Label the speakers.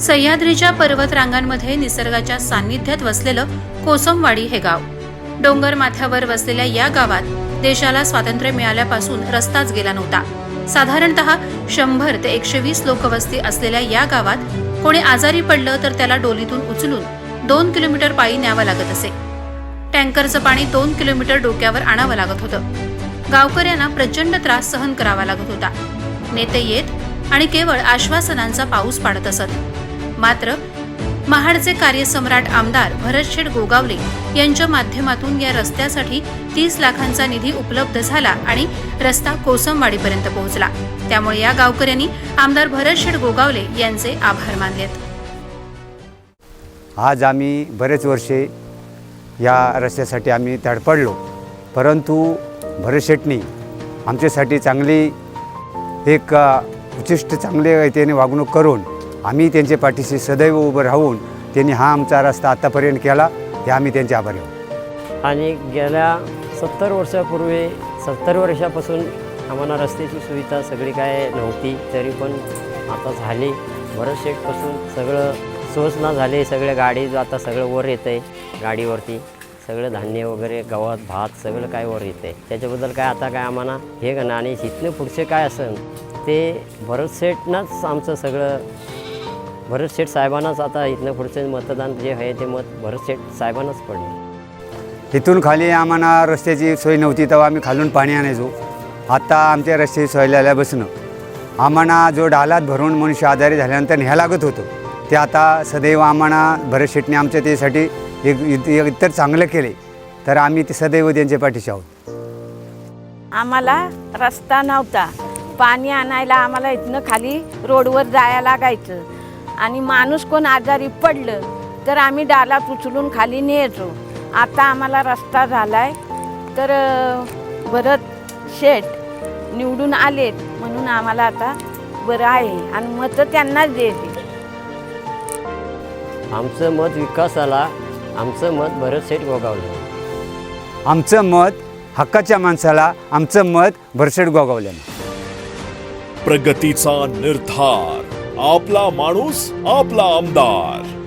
Speaker 1: सह्याद्रीच्या पर्वत रांगांमध्ये निसर्गाच्या सान्निध्यात वसलेलं कोसमवाडी हे गाव. डोंगर माथ्यावर वसलेल्या या गावात देशाला स्वातंत्र्य मिळाल्यापासून रस्ताच गेला नव्हता. साधारणतः शंभर ते एकशे वीस लोकवस्ती असलेल्या या गावात कोणी आजारी पडलं तर त्याला डोलीतून उचलून दोन किलोमीटर पायी न्यावं लागत असे. टँकरचं पाणी दोन किलोमीटर डोक्यावर आणावं लागत होतं. गावकऱ्यांना प्रचंड त्रास सहन करावा लागत होता. नेते येत आणि केवळ आश्वासनांचा पाऊस पाडत असत. मात्र महाडचे कार्यसम्राट आमदार भरतशेठ गोगावले यांच्या माध्यमातून या रस्त्यासाठी तीस लाखांचा निधी उपलब्ध झाला आणि रस्ता कोसंबवाडीपर्यंत पोहोचला. त्यामुळे या गावकऱ्यांनी आमदार भरतशेठ गोगावले यांचे आभार मानलेत.
Speaker 2: आज आम्ही बरेच वर्षे या रस्त्यासाठी आम्ही धडपडलो. परंतु भरत शेटणी. आमच्यासाठी चांगली एक उच्चिष्ट उचिष्ट चांगले त्याने वागणूक करून आम्ही त्यांच्या पाठीशी सदैव उभं राहून त्यांनी हा आमचा रस्ता आत्तापर्यंत केला. हे आम्ही त्यांचे आभारी आहोत.
Speaker 3: आणि गेल्या सत्तर वर्षापूर्वी सत्तर वर्षापासून आम्हाला रस्त्याची सुविधा सगळी काय नव्हती तरी पण आता झाली. बरंच शेटपासून सगळं सुचना झाली सगळ्या गाडी आता सगळं वर येतं आहे गाडीवरती. सगळं धान्य वगैरे गवत भात सगळं काय वर येतं. आहे त्याच्याबद्दल काय आता काय आम्हाला हे गणं आणि इथनं पुढचे काय असेल ते भरत आमचं सगळं भरत शेठ साहेबांनाच आता इथनं पुढचं मतदान जे आहे ते मत भरत शेठ साहेबांनाच पडलं.
Speaker 2: इथून खाली आम्हाला रस्त्याची सोय नव्हती तेव्हा आम्ही खालून पाणी आणायचो. आता आमच्या रस्त्याची सोय आल्या बसणं. आम्हाला जो डालात भरून मनुष्य आजारी झाल्यानंतर न्याय लागत होतं. ते आता सदैव आम्हाला भरत शेटने आमच्या त्यासाठी एक इतर चांगलं केले. तर आम्ही ते सदैव त्यांच्या पाठीशी आहोत.
Speaker 4: आम्हाला रस्ता नव्हता. पाणी आणायला आम्हाला इथनं खाली रोडवर जायला लागायचं. आणि माणूस कोण आजारी पडलं तर आम्ही डालात उचलून खाली न्यायचो. आता आम्हाला रस्ता झाला आहे तर भरत शेठ निवडून आलेत म्हणून आम्हाला आता बरं आहे. आणि मतं त्यांनाच द्यायची.
Speaker 3: आमचं मत विकासाला आमचं मत शेठ गोगावलं.
Speaker 2: आमचं मत हक्काच्या माणसाला आमचं मत भरसेड गोगावल्यानं
Speaker 5: प्रगतीचा निर्धार. आपला माणूस आपला आमदार.